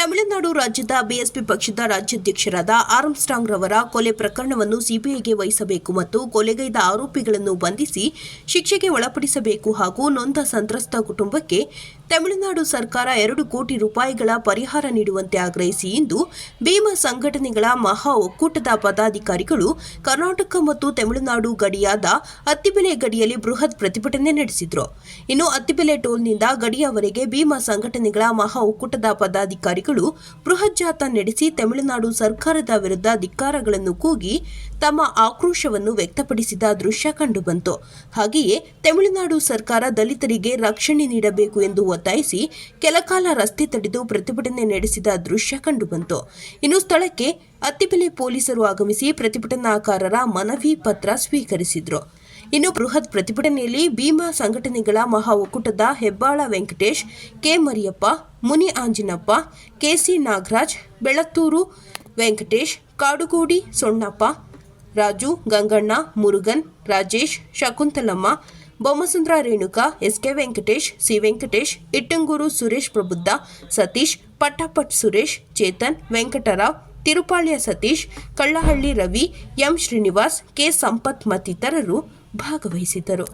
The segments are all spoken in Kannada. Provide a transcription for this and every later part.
ತಮಿಳುನಾಡು ರಾಜ್ಯದ ಬಿಎಸ್ಪಿ ಪಕ್ಷದ ರಾಜ್ಯಾಧ್ಯಕ್ಷರಾದ ಆರ್ಮ್ಸ್ಟ್ರಾಂಗ್ ರವರ ಕೊಲೆ ಪ್ರಕರಣವನ್ನು ಸಿಬಿಐಗೆ ವಹಿಸಬೇಕು ಮತ್ತು ಕೊಲೆಗೈದ ಆರೋಪಿಗಳನ್ನು ಬಂಧಿಸಿ ಶಿಕ್ಷೆಗೆ ಒಳಪಡಿಸಬೇಕು ಹಾಗೂ ನೊಂದ ಸಂತ್ರಸ್ತ ಕುಟುಂಬಕ್ಕೆ ತಮಿಳುನಾಡು ಸರ್ಕಾರ ಎರಡು ಕೋಟಿ ರೂಪಾಯಿಗಳ ಪರಿಹಾರ ನೀಡುವಂತೆ ಆಗ್ರಹಿಸಿ ಇಂದು ಭೀಮಾ ಸಂಘಟನೆಗಳ ಮಹಾ ಒಕ್ಕೂಟದ ಪದಾಧಿಕಾರಿಗಳು ಕರ್ನಾಟಕ ಮತ್ತು ತಮಿಳುನಾಡು ಗಡಿಯಾದ ಅತ್ತಿಬೆಲೆ ಗಡಿಯಲ್ಲಿ ಬೃಹತ್ ಪ್ರತಿಭಟನೆ ನಡೆಸಿದರು. ಇನ್ನು ಅತ್ತಿಬೆಲೆ ಟೋಲ್ನಿಂದ ಗಡಿಯವರೆಗೆ ಭೀಮ ಸಂಘಟನೆಗಳ ಮಹಾ ಒಕ್ಕೂಟದ ಪದಾಧಿಕಾರಿಗಳು ಬೃಹತ್ ಜಾಥಾ ನಡೆಸಿ ತಮಿಳುನಾಡು ಸರ್ಕಾರದ ವಿರುದ್ಧ ಧಿಕ್ಕಾರಗಳನ್ನು ಕೂಗಿ ತಮ್ಮ ಆಕ್ರೋಶವನ್ನು ವ್ಯಕ್ತಪಡಿಸಿದ ದೃಶ್ಯ ಕಂಡುಬಂತು. ಹಾಗೆಯೇ ತಮಿಳುನಾಡು ಸರ್ಕಾರ ದಲಿತರಿಗೆ ರಕ್ಷಣೆ ನೀಡಬೇಕು ಎಂದು ಒತ್ತಾಯಿಸಿ ಕೆಲಕಾಲ ರಸ್ತೆ ತಡೆದು ಪ್ರತಿಭಟನೆ ನಡೆಸಿದ ದೃಶ್ಯ ಕಂಡುಬಂತು. ಇನ್ನು ಸ್ಥಳಕ್ಕೆ ಅತ್ತಿಬೆಲೆ ಪೊಲೀಸರು ಆಗಮಿಸಿ ಪ್ರತಿಭಟನಾಕಾರರ ಮನವಿ ಪತ್ರ ಸ್ವೀಕರಿಸಿದ್ರು. ಇನ್ನು ಬೃಹತ್ ಪ್ರತಿಭಟನೆಯಲ್ಲಿ ಭೀಮಾ ಸಂಘಟನೆಗಳ ಮಹಾ ಒಕ್ಕೂಟದ Hebbala Venkatesh, K Mariyappa, Muni Anjinappa KC Nagaraj Belathur Venkatesh, Kadugodi Sonnappa, Raju Ganganna, Murugan, Rajesh, Shakuntalamma, Bommasandra Renuka, SK Venkatesh, C Venkatesh, Ittangur Suresh Prabuddha, Satish, Pattapat Suresh, Chetan, Venkatarao, Tirupalya Satish, Kallahalli Ravi, M Srinivas, K Sampath ಮತ್ತಿತರರು ಭಾಗವಹಿಸಿದ್ದರು.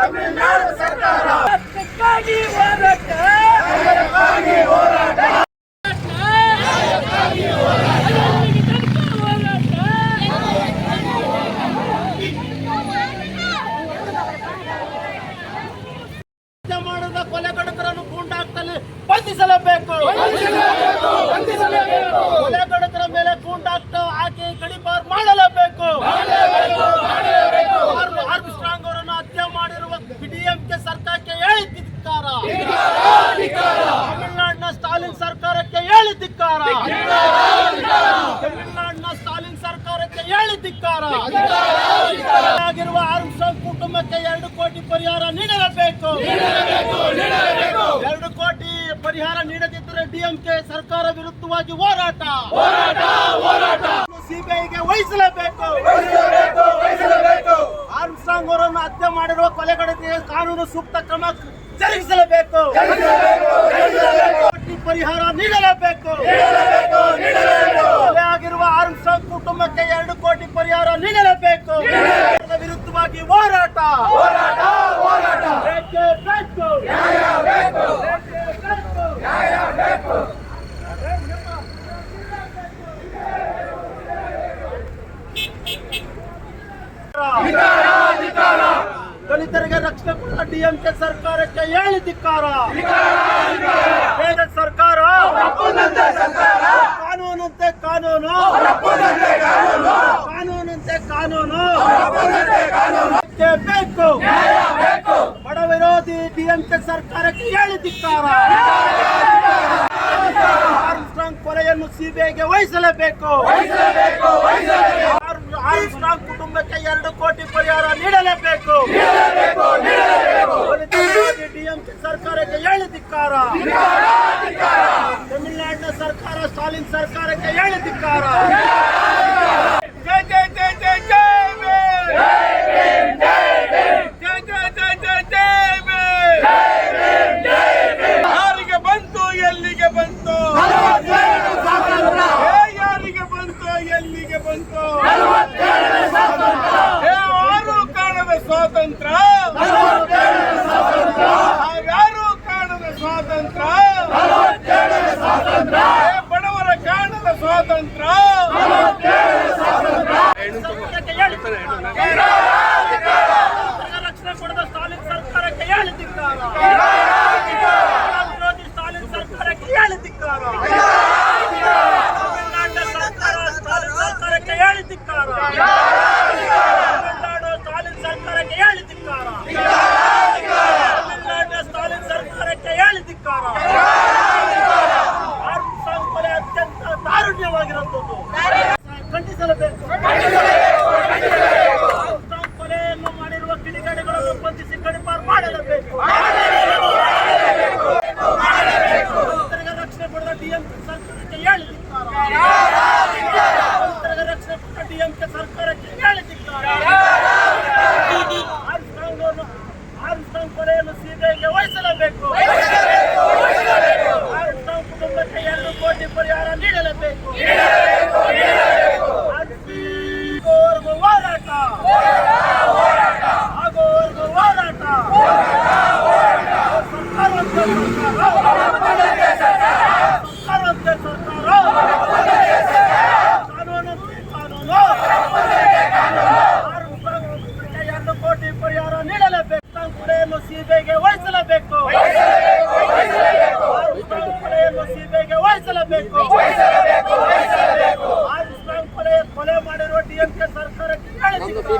ಸರ್ಕಾರ ತಮಿಳುನಾಡು ಸರ್ಕಾರ ಅದಕ್ಕಾಗಿ ಹೋರಾಟ ಅಲ್ಲಿಗೆ ತನಕ ಹೋರಾಟ ಹತ್ಯೆ ಮಾಡಿದ ಕೊಲೆಗಡಕರನ್ನು ಗೂಂಡಾಕ್ತಲ್ಲಿ ಬಂಧಿಸಲೇಬೇಕು ಕೊಲೆಗಡಕರ ಮೇಲೆ ಗೂಂಡಾಕ್ತ ಹಾಕಿ ಗಡಿಪಾರ್ ಮಾಡಲೇಬೇಕು ಆರ್ಮ್- ಆರ್ಮ್ಸ್ಟ್ರಾಂಗ್ ಅವರನ್ನು ಹತ್ಯೆ ಮಾಡಿರುವ ಡಿಎಂಕೆ ಸರ್ಕಾರಕ್ಕೆ ಹೇಳಿ ಧಿಕ್ಕಾರ ತಮಿಳುನಾಡಿನ ಸ್ಟಾಲಿನ್ ಸರ್ಕಾರಕ್ಕೆ ಹೇಳಿ ಧಿಕ್ಕಾರ ತಮಿಳುನಾಡಿನ ಸ್ಟಾಲಿನ್ ಸರ್ಕಾರಕ್ಕೆ ಹೇಳಿ ಧಿಕ್ಕಾರ ಆಗಿರುವ ಆರ್ಮ್ಸ್ಟ್ರಾಂಗ್ ಕುಟುಂಬಕ್ಕೆ ಎರಡು ಕೋಟಿ ಪರಿಹಾರ ನೀಡಲೇಬೇಕು ಎರಡು ಕೋಟಿ ಪರಿಹಾರ ನೀಡದಿದ್ದರೆ ಡಿಎಂಕೆ ಸರ್ಕಾರ ವಿರುದ್ಧವಾಗಿ ಹೋರಾಟ ಸಿಬಿಐಗೆ ವಹಿಸಲೇಬೇಕು ಆರ್ಮ್ಸ್ಟ್ರಾಂಗ್ ಅವರನ್ನು ಹತ್ಯೆ ಮಾಡಿರುವ ಕೊಲೆಗಡೆಗೆ ಕಾನೂನು ಸೂಕ್ತ ಕ್ರಮ ಜರುಗಿಸಲೇಬೇಕು. ಕೋಟಿ ಪರಿಹಾರ ನೀಡಲೇಬೇಕು. ಆಗಿರುವ ಆರ್ಮ್ಸ್ಟ್ರಾಂಗ್ ಕುಟುಂಬಕ್ಕೆ ಎರಡು ಕೋಟಿ ಪರಿಹಾರ ನೀಡಲೇಬೇಕು. ವಿರುದ್ಧವಾಗಿ ಹೋರಾಟ ಬೇಕೇ ಬೇಕು. ಬೇಕೇ ಬೇಕು. ದಲಿತರಿಗೆ ರಕ್ಷಣೆ ಕೊಡುವ ಡಿಎಂಕೆ ಸರ್ಕಾರಕ್ಕೆ ಹೇಳಿ ಧಿಕ್ಕಾರ. ಸರ್ಕಾರ ಕಾನೂನಂತೆ ಕಾನೂನು. ಕಾನೂನಂತೆ ಕಾನೂನು. ಬೇಕೇ. ಬಡ ವಿರೋಧಿ ಡಿಎಂಕೆ ಸರ್ಕಾರಕ್ಕೆ ಹೇಳಿ ಧಿಕ್ಕಾರ. ಆರ್ಮ್ಸ್ಟ್ರಾಂಗ್ ಕೊಲೆಯನ್ನು ಸಿಬಿಐಗೆ ವಹಿಸಲೇಬೇಕು. ಎರಡು ಕೋಟಿ ಪರಿಹಾರ ನೀಡಲೇಬೇಕು. ದಲಿತರಿಗೆ ಡಿಎಂಕೆ ಸರ್ಕಾರಕ್ಕೆ ಹೇಳಿ ಧಿಕ್ಕಾರ ತಮಿಳುನಾಡಿನ ಸರ್ಕಾರ ಸ್ಟಾಲಿನ್ ಸರ್ಕಾರಕ್ಕೆ ಹೇಳಿ ಧಿಕ್ಕಾರ.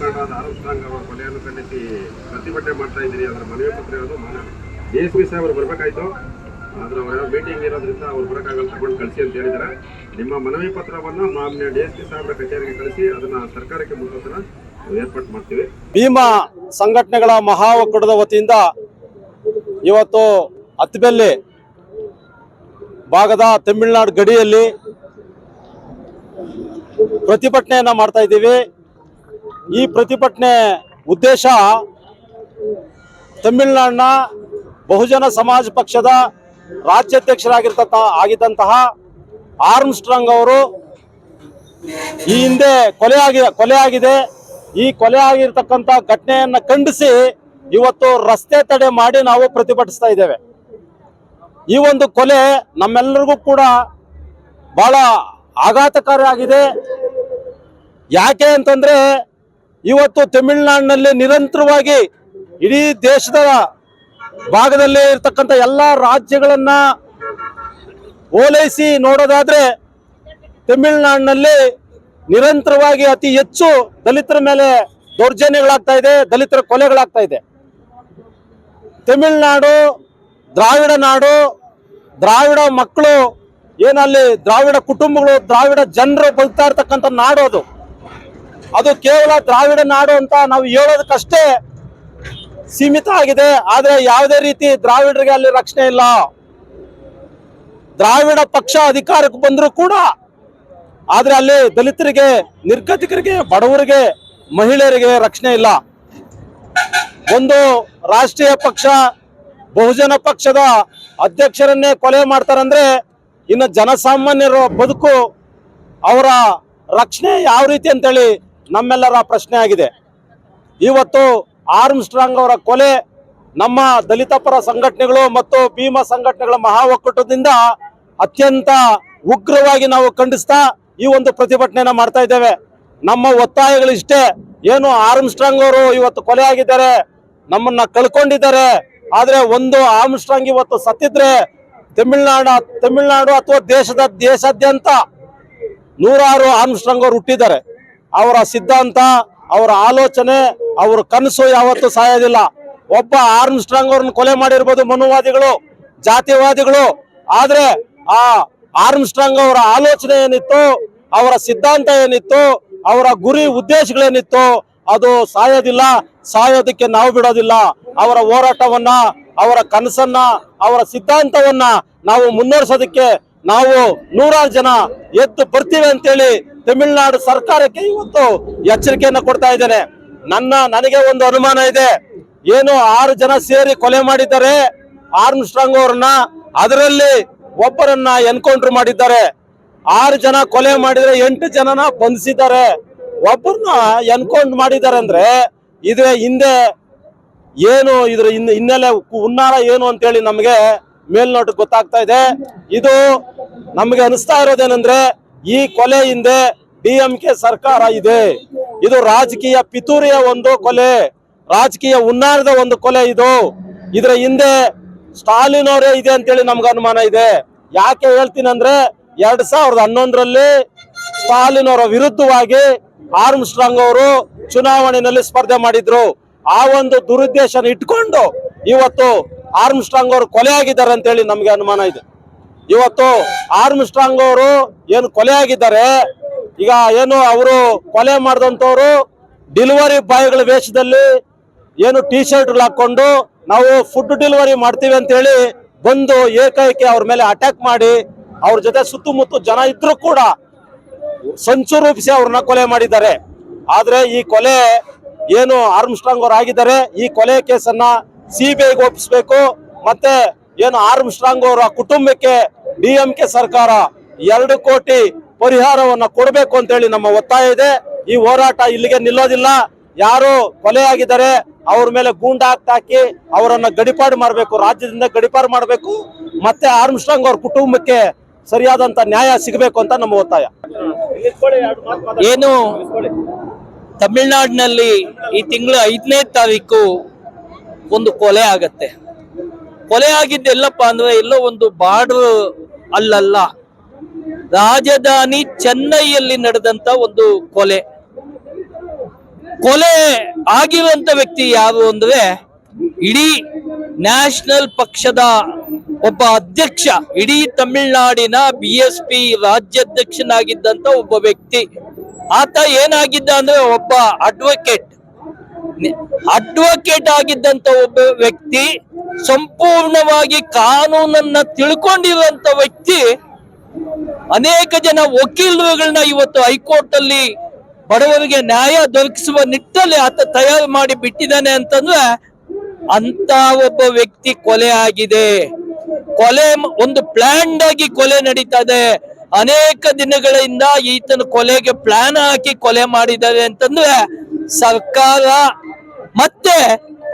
ಮುಖಂಡರಾದ ಆರ್ಮ್ಸ್ಟ್ರಾಂಗ್ ಅವರ ಕೊಲೆಯನ್ನು ಖಂಡಿಸಿ ಪ್ರತಿಭಟನೆ ಮಾಡ್ತಾ ಇದ್ದೀರಿ. ಅದರ ಮನವಿ ಪತ್ರ ಇರೋದು ಡಿ ಎಸ್ ಪಿ ಸಾಹೇಬರು ಬರಬೇಕಾಯ್ತು. ಆದ್ರೆ ಅವರ ಮೀಟಿಂಗ್ ಇರೋದ್ರಿಂದ ಅವ್ರು ಬರೋಕ್ಕಾಗಲ್ಲ ತಗೊಂಡು ಕಳಿಸಿ ಅಂತ ಹೇಳಿದ್ದಾರೆ. ನಿಮ್ಮ ಮನವಿ ಪತ್ರವನ್ನು ಮಾನ್ಯ ಡಿ ಎಸ್ ಪಿ ಸಾಹೇಬರ ಕಚೇರಿಗೆ ಕಳಿಸಿ ಅದನ್ನ ಸರ್ಕಾರಕ್ಕೆ ಮುಖಾಂತರ ಏರ್ಪಾಟ್ ಮಾಡ್ತೀವಿ. ಭೀಮಾ ಸಂಘಟನೆಗಳ ಮಹಾ ಒಕ್ಕೂಟದ ವತಿಯಿಂದ ಇವತ್ತು ಅತ್ತಬೆಲ್ಲಿ ಭಾಗದ ತಮಿಳುನಾಡು ಗಡಿಯಲ್ಲಿ ಪ್ರತಿಭಟನೆಯನ್ನು ಮಾಡ್ತಾ ಇದ್ದೀವಿ. ಈ ಪ್ರತಿಭಟನೆ ಉದ್ದೇಶ ತಮಿಳುನಾಡಿನ ಬಹುಜನ ಸಮಾಜ ಪಕ್ಷದ ರಾಜ್ಯಾಧ್ಯಕ್ಷರಾಗಿರ್ತಕ್ಕ ಆಗಿದ್ದಂತಹ ಆರ್ಮ್ಸ್ಟ್ರಾಂಗ್ ಅವರು ಈ ಹಿಂದೆ ಕೊಲೆ ಕೊಲೆಯಾಗಿದೆ ಈ ಕೊಲೆ ಆಗಿರ್ತಕ್ಕಂಥ ಘಟನೆಯನ್ನ ಖಂಡಿಸಿ ಇವತ್ತು ರಸ್ತೆ ತಡೆ ಮಾಡಿ ನಾವು ಪ್ರತಿಭಟಿಸ್ತಾ ಇದ್ದೇವೆ. ಈ ಒಂದು ಕೊಲೆ ನಮ್ಮೆಲ್ಲರಿಗೂ ಕೂಡ ಬಹಳ ಆಘಾತಕಾರಿ ಆಗಿದೆ. ಯಾಕೆ ಅಂತಂದ್ರೆ ಇವತ್ತು ತಮಿಳುನಾಡಿನಲ್ಲಿ ನಿರಂತರವಾಗಿ ಇಡೀ ದೇಶದ ಭಾಗದಲ್ಲಿ ಇರ್ತಕ್ಕಂಥ ಎಲ್ಲ ರಾಜ್ಯಗಳನ್ನ ಓಲೈಸಿ ನೋಡೋದಾದ್ರೆ ತಮಿಳುನಾಡಿನಲ್ಲಿ ನಿರಂತರವಾಗಿ ಅತಿ ಹೆಚ್ಚು ದಲಿತರ ಮೇಲೆ ದೌರ್ಜನ್ಯಗಳಾಗ್ತಾ ಇದೆ, ದಲಿತರ ಕೊಲೆಗಳಾಗ್ತಾ ಇದೆ. ತಮಿಳುನಾಡು, ದ್ರಾವಿಡ ನಾಡು, ದ್ರಾವಿಡ ಮಕ್ಕಳು ಏನಲ್ಲಿ ದ್ರಾವಿಡ ಕುಟುಂಬಗಳು, ದ್ರಾವಿಡ ಜನರು ಬದುಕ್ತಾ ಇರ್ತಕ್ಕಂಥ ನಾಡು ಅದು. ಅದು ಕೇವಲ ದ್ರಾವಿಡ ನಾಡು ಅಂತ ನಾವು ಹೇಳೋದಕ್ಕಷ್ಟೇ ಸೀಮಿತ ಆಗಿದೆ. ಆದ್ರೆ ಯಾವುದೇ ರೀತಿ ದ್ರಾವಿಡರಿಗೆ ಅಲ್ಲಿ ರಕ್ಷಣೆ ಇಲ್ಲ. ದ್ರಾವಿಡ ಪಕ್ಷ ಅಧಿಕಾರಕ್ಕೆ ಬಂದರೂ ಕೂಡ ಆದ್ರೆ ಅಲ್ಲಿ ದಲಿತರಿಗೆ, ನಿರ್ಗತಿಕರಿಗೆ, ಬಡವರಿಗೆ, ಮಹಿಳೆಯರಿಗೆ ರಕ್ಷಣೆ ಇಲ್ಲ. ಒಂದು ರಾಷ್ಟ್ರೀಯ ಪಕ್ಷ, ಬಹುಜನ ಪಕ್ಷದ ಅಧ್ಯಕ್ಷರನ್ನೇ ಕೊಲೆ ಮಾಡ್ತಾರಂದ್ರೆ ಇನ್ನು ಜನಸಾಮಾನ್ಯರ ಬದುಕು ಅವರ ರಕ್ಷಣೆ ಯಾವ ರೀತಿ ಅಂತೇಳಿ ನಮ್ಮೆಲ್ಲರ ಪ್ರಶ್ನೆ ಆಗಿದೆ. ಇವತ್ತು ಆರ್ಮ್ ಸ್ಟ್ರಾಂಗ್ ಅವರ ಕೊಲೆ ನಮ್ಮ ದಲಿತ ಪರ ಸಂಘಟನೆಗಳು ಮತ್ತು ಭೀಮ ಸಂಘಟನೆಗಳ ಮಹಾ ಒಕ್ಕೂಟದಿಂದ ಅತ್ಯಂತ ಉಗ್ರವಾಗಿ ನಾವು ಖಂಡಿಸ್ತಾ ಈ ಒಂದು ಪ್ರತಿಭಟನೆಯನ್ನ ಮಾಡ್ತಾ ಇದ್ದೇವೆ. ನಮ್ಮ ಒತ್ತಾಯಗಳು ಇಷ್ಟೇ ಏನು ಆರ್ಮ್ ಸ್ಟ್ರಾಂಗ್ ಅವರು ಇವತ್ತು ಕೊಲೆ ಆಗಿದ್ದಾರೆ, ನಮ್ಮನ್ನ ಕಳ್ಕೊಂಡಿದ್ದಾರೆ, ಆದ್ರೆ ಒಂದು ಆರ್ಮ್ ಸ್ಟ್ರಾಂಗ್ ಇವತ್ತು ಸತ್ತಿದ್ರೆ ತಮಿಳ್ನಾಡು ತಮಿಳ್ನಾಡು ಅಥವಾ ದೇಶದ ದೇಶಾದ್ಯಂತ ನೂರಾರು ಆರ್ಮ್ ಸ್ಟ್ರಾಂಗ್ ಅವರು ಹುಟ್ಟಿದ್ದಾರೆ. ಅವರ ಸಿದ್ಧಾಂತ, ಅವರ ಆಲೋಚನೆ, ಅವರ ಕನಸು ಯಾವತ್ತೂ ಸಾಯೋದಿಲ್ಲ. ಒಬ್ಬ ಆರ್ಮ್ ಸ್ಟ್ರಾಂಗ್ ಅವ್ರನ್ನ ಕೊಲೆ ಮಾಡಿರ್ಬೋದು ಮನುವಾದಿಗಳು, ಜಾತಿವಾದಿಗಳು. ಆದ್ರೆ ಆ ಆರ್ಮ್ಸ್ಟ್ರಾಂಗ್ ಅವರ ಆಲೋಚನೆ ಏನಿತ್ತು, ಅವರ ಸಿದ್ಧಾಂತ ಏನಿತ್ತು, ಅವರ ಗುರಿ ಉದ್ದೇಶಗಳೇನಿತ್ತು, ಅದು ಸಾಯೋದಿಲ್ಲ. ಸಾಯೋದಕ್ಕೆ ನಾವು ಬಿಡೋದಿಲ್ಲ. ಅವರ ಹೋರಾಟವನ್ನ, ಅವರ ಕನಸನ್ನ, ಅವರ ಸಿದ್ಧಾಂತವನ್ನ ನಾವು ಮುನ್ನಡೆಸೋದಕ್ಕೆ ನಾವು ನೂರಾರು ಜನ ಎದ್ದು ಬರ್ತೀವಿ ಅಂತೇಳಿ ತಮಿಳುನಾಡು ಸರ್ಕಾರಕ್ಕೆ ಇವತ್ತು ಎಚ್ಚರಿಕೆಯನ್ನು ಕೊಡ್ತಾ ಇದ್ದೇನೆ. ನನ್ನ, ನನಗೆ ಒಂದು ಅನುಮಾನ ಇದೆ. ಏನು ಆರು ಜನ ಸೇರಿ ಕೊಲೆ ಮಾಡಿದ್ದಾರೆ. ಆರ್ಮ್ ಸ್ಟ್ರಾಂಗ್ ಅವ್ರನ್ನ ಅದರಲ್ಲಿ ಒಬ್ಬರನ್ನ ಎನ್ಕೌಂಟರ್ ಮಾಡಿದ್ದಾರೆ. ಆರು ಜನ ಕೊಲೆ ಮಾಡಿದ್ರೆ ಎಂಟು ಜನನ ಬಂಧಿಸಿದ್ದಾರೆ. ಒಬ್ಬರನ್ನ ಎನ್ಕೌಂಟರ್ ಮಾಡಿದ್ದಾರೆ ಅಂದ್ರೆ ಇದ್ರ ಹಿಂದೆ ಏನು ಇದ್ರ ಹಿನ್ನೆ- ಹಿನ್ನೆಲೆ ಹುನ್ನಾರ ಏನು ಅಂತೇಳಿ ನಮಗೆ ಮೇಲ್ನೋಟಕ್ಕೆ ಗೊತ್ತಾಗ್ತಾ ಇದೆ. ಇದು ನಮಗೆ ಅನಿಸ್ತಾ ಇರೋದೇನೆಂದ್ರೆ ಈ ಕೊಲೆ ಹಿಂದೆ ಡಿ ಸರ್ಕಾರ ಇದೆ. ಇದು ರಾಜಕೀಯ ಪಿತೂರಿಯ ಒಂದು ಕೊಲೆ, ರಾಜಕೀಯ ಉನ್ನಾರದ ಒಂದು ಕೊಲೆ ಇದು. ಇದರ ಹಿಂದೆ ಸ್ಟಾಲಿನ್ ಅವರೇ ಇದೆ ಅಂತೇಳಿ ನಮ್ಗೆ ಅನುಮಾನ ಇದೆ. ಯಾಕೆ ಹೇಳ್ತೀನಿ ಅಂದ್ರೆ ಎರಡ್ ಸಾವಿರದ ಹನ್ನೊಂದರಲ್ಲಿ ಸ್ಟಾಲಿನ್ ಅವರ ವಿರುದ್ಧವಾಗಿ ಆರ್ಮ್ ಸ್ಟ್ರಾಂಗ್ ಅವರು ಚುನಾವಣೆಯಲ್ಲಿ ಸ್ಪರ್ಧೆ ಮಾಡಿದ್ರು. ಆ ಒಂದು ದುರುದ್ದೇಶನ ಇಟ್ಕೊಂಡು ಇವತ್ತು ಆರ್ಮ್ ಸ್ಟ್ರಾಂಗ್ ಅವರು ಕೊಲೆ ಆಗಿದ್ದಾರೆ ಅಂತೇಳಿ ನಮಗೆ ಅನುಮಾನ ಇದೆ. ಇವತ್ತು ಆರ್ಮ್ ಸ್ಟ್ರಾಂಗ್ ಅವರು ಏನು ಕೊಲೆ ಆಗಿದ್ದಾರೆ, ಈಗ ಏನು ಅವರು ಕೊಲೆ ಮಾಡಿದಂಥವ್ರು ಡೆಲಿವರಿ ಬಾಯ್ಗಳ ವೇಷದಲ್ಲಿ ಏನು ಟಿ ಶರ್ಟ್ ಹಾಕೊಂಡು ನಾವು ಫುಡ್ ಡೆಲಿವರಿ ಮಾಡ್ತೀವಿ ಅಂತ ಹೇಳಿ ಬಂದು ಏಕೈಕೆ ಅವ್ರ ಮೇಲೆ ಅಟ್ಯಾಕ್ ಮಾಡಿ, ಅವ್ರ ಜೊತೆ ಸುತ್ತಮುತ್ತ ಜನ ಇದ್ರು ಕೂಡ ಸಂಚು ರೂಪಿಸಿ ಅವ್ರನ್ನ ಕೊಲೆ ಮಾಡಿದ್ದಾರೆ. ಆದ್ರೆ ಈ ಕೊಲೆ ಏನು ಆರ್ಮ್ ಸ್ಟ್ರಾಂಗ್ ಅವರು ಆಗಿದ್ದಾರೆ, ಈ ಕೊಲೆ ಕೇಸನ್ನ ಸಿಬಿಐಗೆ ಒಪ್ಪಿಸ್ಬೇಕು. ಮತ್ತೆ ಏನು ಆರ್ಮ್ ಸ್ಟ್ರಾಂಗ್ ಅವರ ಕುಟುಂಬಕ್ಕೆ ಡಿ ಸರ್ಕಾರ ಎರಡು ಕೋಟಿ ಪರಿಹಾರವನ್ನ ಕೊಡಬೇಕು ಅಂತೇಳಿ ನಮ್ಮ ಒತ್ತಾಯ ಇದೆ. ಈ ಹೋರಾಟ ಇಲ್ಲಿಗೆ ನಿಲ್ಲೋದಿಲ್ಲ. ಯಾರು ಕೊಲೆ ಆಗಿದ್ದಾರೆ ಅವ್ರ ಮೇಲೆ ಗೂಂಡ ಹಾಕಿ ಅವರನ್ನ ಗಡಿಪಾಡು ಮಾಡಬೇಕು, ರಾಜ್ಯದಿಂದ ಗಡಿಪಾರು ಮಾಡಬೇಕು. ಮತ್ತೆ ಆರ್ಮ್ ಸ್ಟ್ರಾಂಗ್ ಅವ್ರ ಕುಟುಂಬಕ್ಕೆ ಸರಿಯಾದಂತ ನ್ಯಾಯ ಸಿಗಬೇಕು ಅಂತ ನಮ್ಮ ಒತ್ತಾಯ. ಏನು ತಮಿಳ್ನಾಡಿನಲ್ಲಿ ಈ ತಿಂಗಳ ಐದನೇ ತಾರೀಕು ಒಂದು ಕೊಲೆ ಆಗತ್ತೆ. ಕೊಲೆ ಆಗಿದ್ದೆಲ್ಲಪ್ಪ ಅಂದ್ರೆ ಎಲ್ಲೋ ಒಂದು ಬಾರ್ಡರ್ ಅಲ್ಲಲ್ಲ, ರಾಜಧಾನಿ ಚೆನ್ನೈಯಲ್ಲಿ ನಡೆದಂತ ಒಂದು ಕೊಲೆ. ಕೊಲೆ ಆಗಿರುವಂತ ವ್ಯಕ್ತಿ ಯಾರು ಅಂದ್ರೆ ಇಡೀ ನ್ಯಾಷನಲ್ ಪಕ್ಷದ ಒಬ್ಬ ಅಧ್ಯಕ್ಷ, ಇಡೀ ತಮಿಳುನಾಡಿನ ಬಿ ಎಸ್ ಪಿ ರಾಜ್ಯಾಧ್ಯಕ್ಷನಾಗಿದ್ದಂತ ಒಬ್ಬ ವ್ಯಕ್ತಿ. ಆತ ಏನಾಗಿದ್ದ ಅಂದ್ರೆ ಒಬ್ಬ ಅಡ್ವೊಕೇಟ್ ಅಡ್ವೊಕೇಟ್ ಆಗಿದ್ದಂತ ಒಬ್ಬ ವ್ಯಕ್ತಿ ಸಂಪೂರ್ಣವಾಗಿ ಕಾನೂನನ್ನ ತಿಳ್ಕೊಂಡಿರುವಂತ ವ್ಯಕ್ತಿ ಅನೇಕ ಜನ ವಕೀಲರುಗಳನ್ನ ಇವತ್ತು ಹೈಕೋರ್ಟ್ ಅಲ್ಲಿ ಬಡವರಿಗೆ ನ್ಯಾಯ ದೊರಕಿಸುವ ನಿಟ್ಟಲ್ಲಿ ಆತ ತಯಾರು ಮಾಡಿ ಬಿಟ್ಟಿದ್ದಾನೆ ಅಂತಂದ್ರೆ ಅಂತ ಒಬ್ಬ ವ್ಯಕ್ತಿ ಕೊಲೆ ಆಗಿದೆ. ಕೊಲೆ ಒಂದು ಪ್ಲಾನ್ಡ್ ಆಗಿ ಕೊಲೆ ನಡೀತಾ ಇದೆ ಅನೇಕ ದಿನಗಳಿಂದ ಈತನ ಕೊಲೆಗೆ ಪ್ಲಾನ್ ಹಾಕಿ ಕೊಲೆ ಮಾಡಿದ್ದಾರೆ ಅಂತಂದ್ರೆ ಸರ್ಕಾರ ಮತ್ತೆ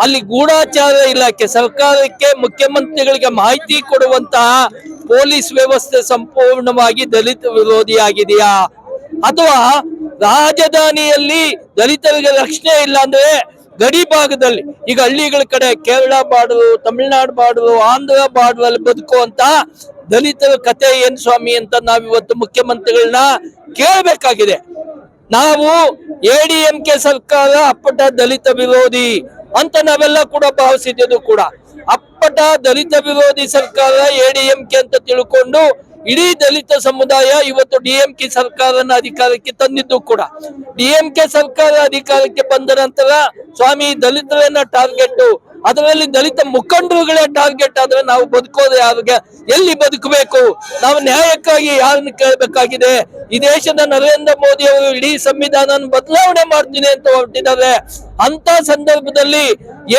ಅಲ್ಲಿ ಗೂಢಾಚಾರ ಇಲಾಖೆ, ಸರ್ಕಾರಕ್ಕೆ ಮುಖ್ಯಮಂತ್ರಿಗಳಿಗೆ ಮಾಹಿತಿ ಕೊಡುವಂತಹ ಪೊಲೀಸ್ ವ್ಯವಸ್ಥೆ ಸಂಪೂರ್ಣವಾಗಿ ದಲಿತ ವಿರೋಧಿಯಾಗಿದೆಯಾ? ಅಥವಾ ರಾಜಧಾನಿಯಲ್ಲಿ ದಲಿತರಿಗೆ ರಕ್ಷಣೆ ಇಲ್ಲ ಅಂದ್ರೆ ಗಡಿ ಭಾಗದಲ್ಲಿ, ಈಗ ಹಳ್ಳಿಗಳ ಕಡೆ Kerala border, Tamil Nadu border, Andhra border ಅಲ್ಲಿ ಬದುಕುವಂತ ದಲಿತರ ಕತೆ ಏನ್ ಸ್ವಾಮಿ ಅಂತ ನಾವಿವತ್ತು ಮುಖ್ಯಮಂತ್ರಿಗಳನ್ನ ಕೇಳಬೇಕಾಗಿದೆ. ನಾವು ಎಡಿಎಂಕೆ ಸರ್ಕಾರ ಅಪ್ಪಟ ದಲಿತ ವಿರೋಧಿ ಅಂತ ನಾವೆಲ್ಲ ಕೂಡ ಭಾವಿಸಿದ್ದು ಕೂಡ. ಅಪ್ಪಟ ದಲಿತ ವಿರೋಧಿ ಸರ್ಕಾರ ಎಡಿಎಂಕೆ ಅಂತ ತಿಳ್ಕೊಂಡು ಇಡೀ ದಲಿತ ಸಮುದಾಯ ಇವತ್ತು ಡಿಎಂಕೆ ಸರ್ಕಾರನ ಅಧಿಕಾರಕ್ಕೆ ತಂದಿದ್ದು ಕೂಡ. ಡಿಎಂಕೆ ಸರ್ಕಾರ ಅಧಿಕಾರಕ್ಕೆ ಬಂದ ನಂತರ ಸ್ವಾಮಿ ದಲಿತರನ್ನ ಟಾರ್ಗೆಟ್ ಅದರಲ್ಲಿ ದಲಿತ ಮುಖಂಡರುಗಳೇ ಟಾರ್ಗೆಟ್ ಆದ್ರೆ ನಾವು ಬದುಕೋದು ಯಾರಿಗೆ ಎಲ್ಲಿ ಬದುಕಬೇಕು? ನಾವು ನ್ಯಾಯಕ್ಕಾಗಿ ಯಾರನ್ನು ಕೇಳಬೇಕಾಗಿದೆ? ಈ ದೇಶದ ನರೇಂದ್ರ ಮೋದಿ ಅವರು ಇಡೀ ಸಂವಿಧಾನ ಬದಲಾವಣೆ ಮಾಡ್ತೀನಿ ಅಂತ ಹೊರಟಿದ್ದಾರೆ. ಅಂತ ಸಂದರ್ಭದಲ್ಲಿ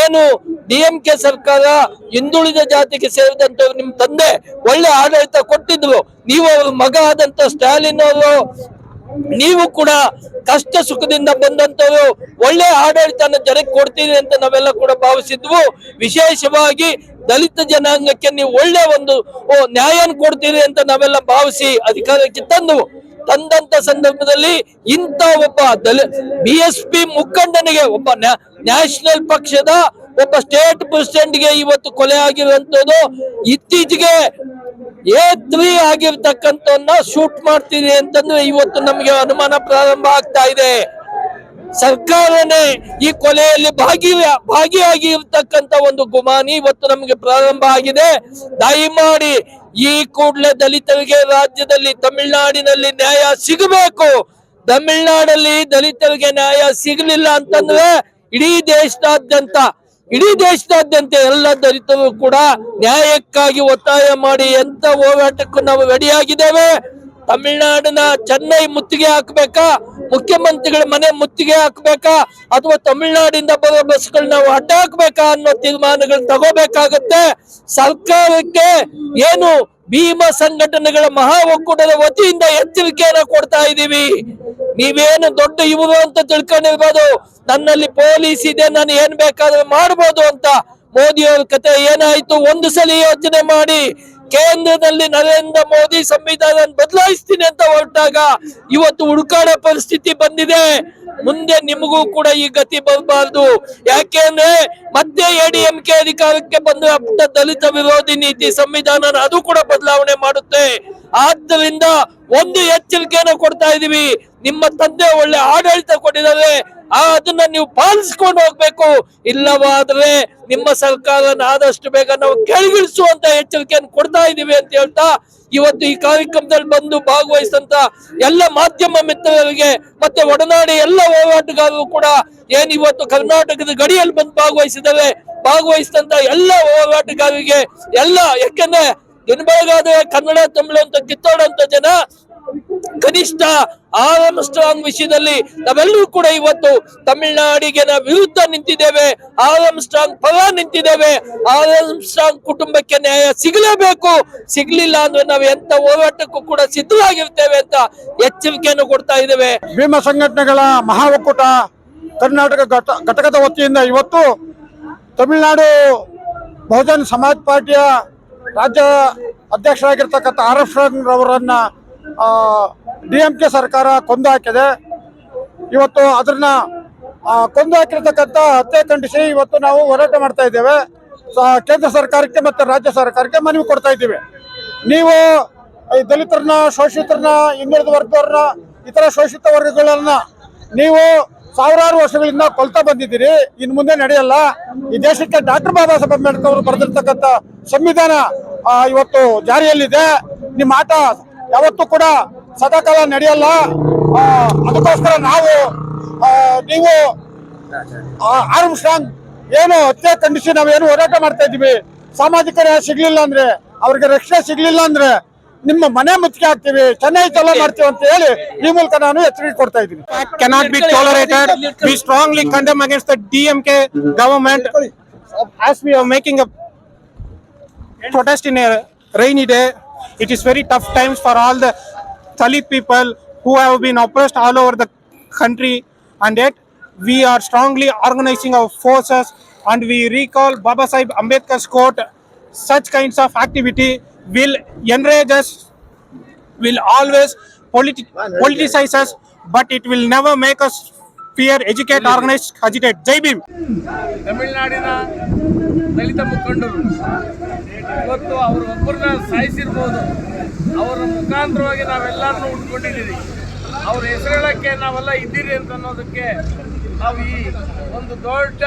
ಏನು ಡಿ ಎಂ ಕೆ ಸರ್ಕಾರ ಹಿಂದುಳಿದ ಜಾತಿಗೆ ಸೇರಿದಂತವ್ರು ನಿಮ್ ತಂದೆ ಒಳ್ಳೆ ಆಡಳಿತ ಕೊಟ್ಟಿದ್ರು. ನೀವು ಅವ್ರ ಮಗ ಆದಂತ ಸ್ಟಾಲಿನ್ ಅವರು ನೀವು ಕೂಡ ಕಷ್ಟ ಸುಖದಿಂದ ಬಂದಂತವರು ಒಳ್ಳೆ ಆಡಳಿತನ ಜನಕ್ಕೆ ಕೊಡ್ತೀರಿ ಅಂತ ನಾವೆಲ್ಲ ಕೂಡ ಭಾವಿಸಿದ್ವು. ವಿಶೇಷವಾಗಿ ದಲಿತ ಜನಾಂಗಕ್ಕೆ ನೀವು ಒಳ್ಳೆ ಒಂದು ನ್ಯಾಯನ ಕೊಡ್ತೀರಿ ಅಂತ ನಾವೆಲ್ಲ ಭಾವಿಸಿ ಅಧಿಕಾರಕ್ಕೆ ತಂದವು ತಂದಂತ ಸಂದರ್ಭದಲ್ಲಿ ಇಂಥ ಒಬ್ಬ ದಲಿ, ಬಿ ಎಸ್ ಪಿ ಮುಖಂಡನಿಗೆ ಒಬ್ಬ ನ್ಯಾ- ನ್ಯಾಷನಲ್ ಪಕ್ಷದ ಒಬ್ಬ ಸ್ಟೇಟ್ ಪ್ರೆಸಿಡೆಂಟ್ಗೆ ಇವತ್ತು ಕೊಲೆ ಆಗಿರುವಂತದ್ದು ಇತ್ತೀಚೆಗೆ ಏ ತ್ರೀ ಆಗಿರ್ತಕ್ಕಂಥವನ್ನ ಶೂಟ್ ಮಾಡ್ತೀನಿ ಅಂತಂದ್ರೆ ಇವತ್ತು ನಮಗೆ ಅನುಮಾನ ಪ್ರಾರಂಭ ಆಗ್ತಾ ಇದೆ. ಸರ್ಕಾರನೇ ಈ ಕೊಲೆಯಲ್ಲಿ ಭಾಗಿ, ಭಾಗಿಯಾಗಿ ಇರ್ತಕ್ಕಂತ ಒಂದು ಗುಮಾನಿ ಇವತ್ತು ನಮಗೆ ಪ್ರಾರಂಭ ಆಗಿದೆ. ದಯಮಾಡಿ ಈ ಕೂಡಲೇ ದಲಿತರಿಗೆ ರಾಜ್ಯದಲ್ಲಿ ತಮಿಳುನಾಡಿನಲ್ಲಿ ನ್ಯಾಯ ಸಿಗಬೇಕು. ತಮಿಳ್ನಾಡಲ್ಲಿ ದಲಿತರಿಗೆ ನ್ಯಾಯ ಸಿಗಲಿಲ್ಲ ಅಂತಂದ್ರೆ ಇಡೀ ದೇಶದಾದ್ಯಂತ ಇಡೀ ದೇಶದಾದ್ಯಂತ ಎಲ್ಲ ದಲಿತರು ಕೂಡ ನ್ಯಾಯಕ್ಕಾಗಿ ಒತ್ತಾಯ ಮಾಡಿ ಎಂತ ಹೋರಾಟಕ್ಕೂ ನಾವು ರೆಡಿಯಾಗಿದ್ದೇವೆ. ತಮಿಳುನಾಡಿನ ಚೆನ್ನೈ ಮುತ್ತಿಗೆ ಹಾಕ್ಬೇಕಾ? ಮುಖ್ಯಮಂತ್ರಿಗಳ ಮನೆ ಮುತ್ತಿಗೆ ಹಾಕ್ಬೇಕಾ? ಅಥವಾ ತಮಿಳುನಾಡಿಂದ ಬರೋ ಬಸ್ಗಳನ್ನ ನಾವು ಅಡ್ಡ ಹಾಕ್ಬೇಕಾ ಅನ್ನೋ ತೀರ್ಮಾನಗಳು ತಗೋಬೇಕಾಗತ್ತೆ. ಸರ್ಕಾರಕ್ಕೆ ಏನು ಭೀಮ ಸಂಘಟನೆಗಳ ಮಹಾ ಒಕ್ಕೂಟದ ವತಿಯಿಂದ ಎಚ್ಚರಿಕೆಯನ್ನು ಕೊಡ್ತಾ ಇದ್ದೀವಿ. ನೀವೇನು ದೊಡ್ಡ ಇವರು ಅಂತ ತಿಳ್ಕೊಂಡಿರ್ಬೋದು. ನನ್ನಲ್ಲಿ ಪೊಲೀಸ್ ಇದೆ, ನಾನು ಏನ್ ಬೇಕಾದ್ರೆ ಮಾಡ್ಬೋದು ಅಂತ ಮೋದಿ ಅವ್ರ ಕತೆ ಏನಾಯ್ತು? ಒಂದು ಸಲ ಯೋಚನೆ ಮಾಡಿ. ಕೇಂದ್ರದಲ್ಲಿ ನರೇಂದ್ರ ಮೋದಿ ಸಂವಿಧಾನ ಬದಲಾಯಿಸ್ತೀನಿ ಅಂತ ಹೊರಟಾಗ ಇವತ್ತು ಹುಡುಕಾಡೋ ಪರಿಸ್ಥಿತಿ ಬಂದಿದೆ. ಮುಂದೆ ನಿಮಗೂ ಕೂಡ ಈ ಗತಿ ಬರಬಾರ್ದು. ಯಾಕೆಂದ್ರೆ ಮತ್ತೆ ಎಡಿಎಂಕೆ ಅಧಿಕಾರಕ್ಕೆ ಪುಟ್ಟ ದಲಿತ ವಿರೋಧಿ ನೀತಿ ಸಂವಿಧಾನ ಅದು ಕೂಡ ಬದಲಾವಣೆ ಮಾಡುತ್ತೆ. ಆದ್ದರಿಂದ ಒಂದು ಎಚ್ಚರಿಕೆಯನ್ನು ಕೊಡ್ತಾ ಇದೀವಿ. ನಿಮ್ಮ ತಂದೆ ಒಳ್ಳೆ ಆಡಳಿತ ಕೊಟ್ಟಿದ್ದಾರೆ. ಅದನ್ನ ನೀವು ಪಾಲಿಸ್ಕೊಂಡು ಹೋಗ್ಬೇಕು. ಇಲ್ಲವಾದ್ರೆ ನಿಮ್ಮ ಸರ್ಕಾರನಾದಷ್ಟು ಬೇಗ ನಾವು ಕೆಳಗಿಳಿಸುವಂತ ಎಚ್ಚರಿಕೆಯನ್ನು ಕೊಡ್ತಾ ಇದೀವಿ ಅಂತ ಹೇಳ್ತಾ ಇವತ್ತು ಈ ಕಾರ್ಯಕ್ರಮದಲ್ಲಿ ಬಂದು ಭಾಗವಹಿಸಿದಂತ ಎಲ್ಲ ಮಾಧ್ಯಮ ಮಿತ್ರರಿಗೆ ಮತ್ತೆ ಒಡನಾಡಿ ಎಲ್ಲ ಹೋರಾಟಗಾರರು ಕೂಡ ಏನ್ ಇವತ್ತು ಕರ್ನಾಟಕದ ಗಡಿಯಲ್ಲಿ ಬಂದು ಭಾಗವಹಿಸಿದರೆ ಭಾಗವಹಿಸಿದಂತ ಎಲ್ಲ ಹೋರಾಟಗಾರರಿಗೆ ಎಲ್ಲ, ಯಾಕೆಂದ್ರೆ ಬೆಳಗಾದ್ರೆ ಕನ್ನಡ, ತಮಿಳು ಅಂತ ಕಿತ್ತೋಡಂತ ಜನ ಕನಿಷ್ಠ ಆರಂ ಸ್ಟ್ರಾಂಗ್ ವಿಷಯದಲ್ಲಿ ನಾವೆಲ್ಲರೂ ಕೂಡ ಇವತ್ತು ತಮಿಳುನಾಡಿಗೆ ನಾವು ವಿರುದ್ಧ ನಿಂತಿದ್ದೇವೆ. ಆರಂ ಸ್ಟ್ರಾಂಗ್ ಪರ ನಿಂತಿದ್ದೇವೆ. ಆರಂ ಸ್ಟ್ರಾಂಗ್ ಕುಟುಂಬಕ್ಕೆ ನ್ಯಾಯ ಸಿಗಲೇಬೇಕು. ಸಿಗ್ಲಿಲ್ಲ ಅಂದ್ರೆ ನಾವು ಎಂತ ಹೋರಾಟಕ್ಕೂ ಕೂಡ ಸಿದ್ಧವಾಗಿರ್ತೇವೆ ಅಂತ ಎಚ್ಚರಿಕೆಯನ್ನು ಕೊಡ್ತಾ ಇದ್ದೇವೆ. ಭೀಮ ಸಂಘಟನೆಗಳ ಮಹಾ ಒಕ್ಕೂಟ ಕರ್ನಾಟಕ ಘಟ, ಘಟಕದ ವತಿಯಿಂದ ಇವತ್ತು ತಮಿಳುನಾಡು ಬಹುಜನ್ ಸಮಾಜ್ ಪಾರ್ಟಿಯ ರಾಜ್ಯ ಅಧ್ಯಕ್ಷರಾಗಿರ್ತಕ್ಕಂಥ ಆರ್ ಎಫ್ ಅವರನ್ನ ಡಿ ಎಂ ಕೆ ಸರ್ಕಾರ ಕೊಂದು ಹಾಕಿದೆ. ಇವತ್ತು ಅದನ್ನ ಕೊಂದು ಹಾಕಿರ್ತಕ್ಕಂಥ ಹತ್ಯೆ ಖಂಡಿಸಿ ಇವತ್ತು ನಾವು ಹೋರಾಟ ಮಾಡ್ತಾ ಇದ್ದೇವೆ. ಕೇಂದ್ರ ಸರ್ಕಾರಕ್ಕೆ ಮತ್ತು ರಾಜ್ಯ ಸರ್ಕಾರಕ್ಕೆ ಮನವಿ ಕೊಡ್ತಾ ಇದ್ದೀವಿ. ನೀವು ಈ ದಲಿತರನ್ನ, ಶೋಷಿತರನ್ನ ಹಿಂದುಳಿದ ವರ್ಗದವ್ರನ್ನ, ಇತರ ಶೋಷಿತ ವರ್ಗಗಳನ್ನ ನೀವು ಸಾವಿರಾರು ವರ್ಷಗಳಿಂದ ಕೊಲ್ತಾ ಬಂದಿದ್ದೀರಿ. ಇನ್ನು ಮುಂದೆ ನಡೆಯಲ್ಲ. ಈ ದೇಶಕ್ಕೆ ಡಾಕ್ಟರ್ ಬಾಬಾ ಸಾಹೇಬ್ ಅಂಬೇಡ್ಕರ್ ಅವರು ಬರೆದಿರ್ತಕ್ಕಂಥ ಸಂವಿಧಾನ ಇವತ್ತು ಜಾರಿಯಲ್ಲಿದೆ. ನಿಮ್ಮ ಆಟ ಯಾವತ್ತೂ ಕೂಡ ಸದಾಕಾಲ ನಡೆಯಲ್ಲ. ಅದಕ್ಕೋಸ್ಕರ ನಾವು ನೀವು ಆರ್ಮ್ ಸ್ಟ್ರಾಂಗ್ ಏನು ಹತ್ಯೆ ಖಂಡಿಸಿ ನಾವೇನು ಹೋರಾಟ ಮಾಡ್ತಾ ಇದ್ದೀವಿ. ಸಾಮಾಜಿಕ ನ್ಯಾಯ ಸಿಗ್ಲಿಲ್ಲ ಅಂದ್ರೆ ಅವ್ರಿಗೆ ರಕ್ಷಣೆ ಸಿಗ್ಲಿಲ್ಲ ಅಂದ್ರೆ ನಿಮ್ಮ ಮನೆ ಮುಚ್ಚಿಗೆ ಹಾಕ್ತೀವಿ. ಚೆನ್ನೈ ಚಲೋ ಮಾಡ್ತೀವಿ ಅಂತ ಹೇಳಿ ಈ ಮೂಲಕ ನಾನು ಎಚ್ಚರಿಕೆ ಕೊಡ್ತಾ ಇದ್ದೀನಿ. Cannot be tolerated be strongly condemn against the D M K government as we are making a protest in rain day. It is very tough times for all the Dalit people who have been oppressed all over the country. And yet we are strongly organizing our forces and we recall Baba Sahib Ambedkar's quote, such kinds of activity will enrage us will always politi- politicize us, but it will never make us fear, educate organise agitate ಜೈ ಭೀಮ್ ತಮಿಳುನಾಡಿನ ದಲಿತ ಮುಖಂಡರು ಇವತ್ತು ಅವರು ಒಬ್ಬರನ್ನ ಸಾಯಿಸಿರ್ಬೋದು. ಅವರ ಮುಖಾಂತರವಾಗಿ ನಾವೆಲ್ಲರನ್ನೂ ಉಟ್ಕೊಂಡಿದ್ದೀವಿ. ಅವ್ರ ಹೆಸರೇಳಕ್ಕೆ ನಾವೆಲ್ಲ ಇದ್ದೀರಿ ಅಂತ ಅನ್ನೋದಕ್ಕೆ ನಾವು ಈ ಒಂದು ದೊಡ್ಡ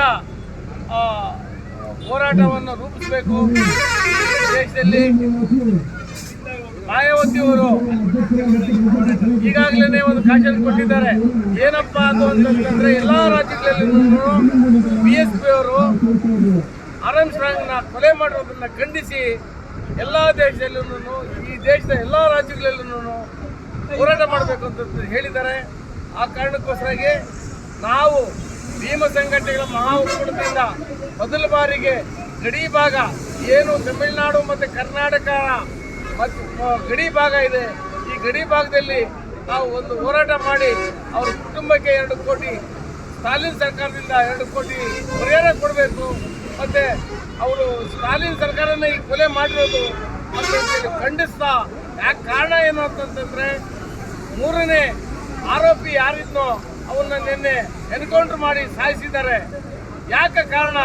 ಹೋರಾಟವನ್ನು ರೂಪಿಸಬೇಕು. ದೇಶದಲ್ಲಿ ಮಾಯಾವತಿಯವರು ಈಗಾಗಲೇ ಒಂದು ಕಾಶನ್ ಕೊಟ್ಟಿದ್ದಾರೆ. ಏನಪ್ಪಾ ಅದು ಅಂತಂದ್ರೆ ಎಲ್ಲಾ ರಾಜ್ಯಗಳಲ್ಲಿ ಬಿ ಎಸ್ ಪಿ ಅವರು ಆರ್ಮ್ಸ್ಟ್ರಾಂಗ್ನ ಕೊಲೆ ಮಾಡಿರೋದನ್ನ ಖಂಡಿಸಿ ಎಲ್ಲ ದೇಶದಲ್ಲೂ ಈ ದೇಶದ ಎಲ್ಲ ರಾಜ್ಯಗಳಲ್ಲೂ ಹೋರಾಟ ಮಾಡಬೇಕು ಅಂತ ಹೇಳಿದ್ದಾರೆ. ಆ ಕಾರಣಕ್ಕೋಸ್ಕರಾಗಿ ನಾವು ಭೀಮ ಸಂಘಟನೆಗಳ ಮಹಾ ಒಕ್ಕೂಟದಿಂದ ಮೊದಲ ಬಾರಿಗೆ ಗಡಿ ಭಾಗ ಏನು ತಮಿಳುನಾಡು ಮತ್ತು ಕರ್ನಾಟಕ ಮತ್ತು ಗಡಿ ಭಾಗ ಇದೆ. ಈ ಗಡಿ ಭಾಗದಲ್ಲಿ ನಾವು ಒಂದು ಹೋರಾಟ ಮಾಡಿ ಅವ್ರ ಕುಟುಂಬಕ್ಕೆ ಎರಡು ಕೋಟಿ, ಸ್ಟಾಲಿನ್ ಸರ್ಕಾರದಿಂದ ಎರಡು ಕೋಟಿ ಪರಿಹಾರ ಕೊಡಬೇಕು. ಮತ್ತೆ ಅವರು ಸ್ಟಾಲಿನ್ ಸರ್ಕಾರನೇ ಈ ಕೊಲೆ ಮಾಡಿರೋದು ಅಂತ ಹೇಳಿ ಖಂಡಿಸ್ತಾ, ಯಾಕೆ ಕಾರಣ ಏನು ಅಂತಂತಂದ್ರೆ, ಮೂರನೇ ಆರೋಪಿ ಯಾರಿದ್ನೋ ಅವನ್ನ ನಿನ್ನೆ ಎನ್ಕೌಂಟರ್ ಮಾಡಿ ಸಾಯಿಸಿದ್ದಾರೆ. ಯಾಕೆ ಕಾರಣ?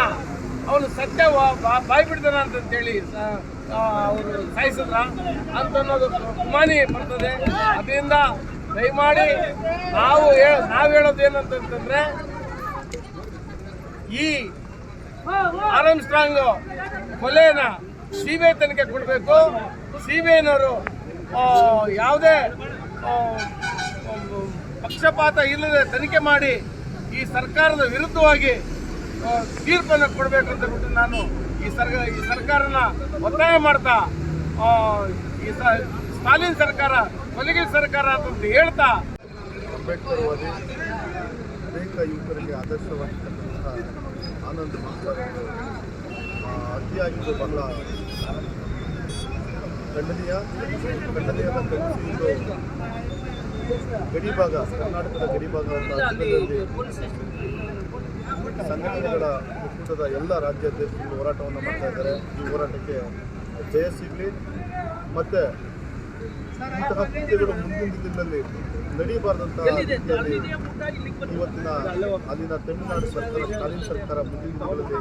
ಅವನು ಸತ್ಯ ಬಾಯ್ ಬಿಡ್ತಾನ ಅಂತಂತೇಳಿ ಅವರು ಸಾಯಿಸಿದ್ರ ಅಂತ ಅನ್ನೋದು ಅಭಿಮಾನಿ ಬರ್ತದೆ. ಅದರಿಂದ ದಯಮಾಡಿ ನಾವು ನಾವು ಹೇಳೋದು ಏನಂತಂತಂದ್ರೆ, ಈ ಆರ್ಎಂ ಸ್ಟ್ರಾಂಗ್ ಕೊಲೆನ ಸಿ ತನಿಖೆ ಕೊಡಬೇಕು. ಸಿ ಬಿ ಐನವರು ಯಾವುದೇ ಪಕ್ಷಪಾತ ಇಲ್ಲದೆ ತನಿಖೆ ಮಾಡಿ ಈ ಸರ್ಕಾರದ ವಿರುದ್ಧವಾಗಿ ತೀರ್ಪನ್ನು ಕೊಡಬೇಕು ಅಂತ ಬಿಟ್ಟು ನಾನು ಈ ಸರ್ಕಾರ ಈ ಸರ್ಕಾರನ ಒತ್ತಾಯ ಮಾಡ್ತಾ ಆ, ಈ ಸ- ಸ್ಟಾಲಿನ್ ಸರ್ಕಾರ ಕೊಲೆಗೆ ಸರ್ಕಾರ ಅಂತ ಹೇಳ್ತಾ. ಅಂಬೇಡ್ಕರ್ವಾದಿ ಅನೇಕ ಯುವಕರಿಗೆ ಆದರ್ಶವಾಗಿರ್ತಕ್ಕಂತಹ ಆನಂದ್ ಅತಿಯಾಗಿದ್ದು ಬಹಳ ಖಂಡನೀಯ ಖಂಡನೀಯದ ಗಡಿಭಾಗ ಗಡಿ ಭಾಗ ಕರ್ನಾಟಕದ ಗಡಿ ಭಾಗ ರಾಜ್ಯದಲ್ಲಿ ಸಂಘಟನೆಗಳ ಒಕ್ಕೂಟದ ಎಲ್ಲ ರಾಜ್ಯಾಧ್ಯಕ್ಷರು ಹೋರಾಟವನ್ನು ಮಾಡ್ತಾ ಇದ್ದಾರೆ. ಈ ಹೋರಾಟಕ್ಕೆ ಜಯ ಸಿಗಲಿ. ಮತ್ತು ಇಂತಹ ಕೃತ್ಯಗಳು ಮುಂದಿನ ದಿನದಲ್ಲಿ ನಡೀಬಾರ್ದಂತಹ ರೀತಿಯಲ್ಲಿ ಇವತ್ತಿನ ಅಲ್ಲಿನ ತಮಿಳುನಾಡು ಸರ್ಕಾರ ಕಾಲಿನ ಸರ್ಕಾರ ಮುಂದಿನ ದಿನಗಳಲ್ಲಿ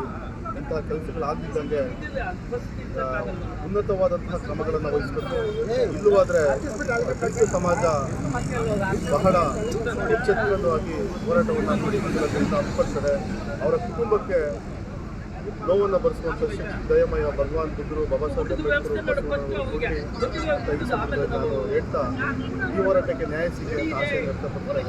ಇಂತಹ ಕೆಲಸಗಳಾಗಿದ್ದಂಗೆ ಉನ್ನತವಾದಂತಹ ಕ್ರಮಗಳನ್ನು ವಹಿಸಬೇಕು. ಇಲ್ಲವಾದರೆ ದಲಿತ ಸಮಾಜ ಬಹಳ ಎಚ್ಚೆತ್ತುಗಳಾಗಿ ಹೋರಾಟವನ್ನು ಮುಂದಿನ ದಿನಗಳಲ್ಲಿ ಹಮ್ಮಿಕೊಳ್ತಾರೆ ಅವರ ಕುಟುಂಬಕ್ಕೆ ನೋವನ್ನು ಭರಿಸುವಂಥ ಶಕ್ತಿ, ದಯಮಯ ಭಗವಾನ್ ಬುದ್ಧರು, ಬಾಬಾ ಸಾಹೇಬ್ ಅಂಬೇಡ್ಕರ್ ಹೇಳ್ತಾ ಈ ಹೋರಾಟಕ್ಕೆ ನ್ಯಾಯ ಸಿಗುತ್ತೆ ಆಶಯ ವ್ಯಕ್ತಪಡ್ತಾ ಇದ್ದೀನಿ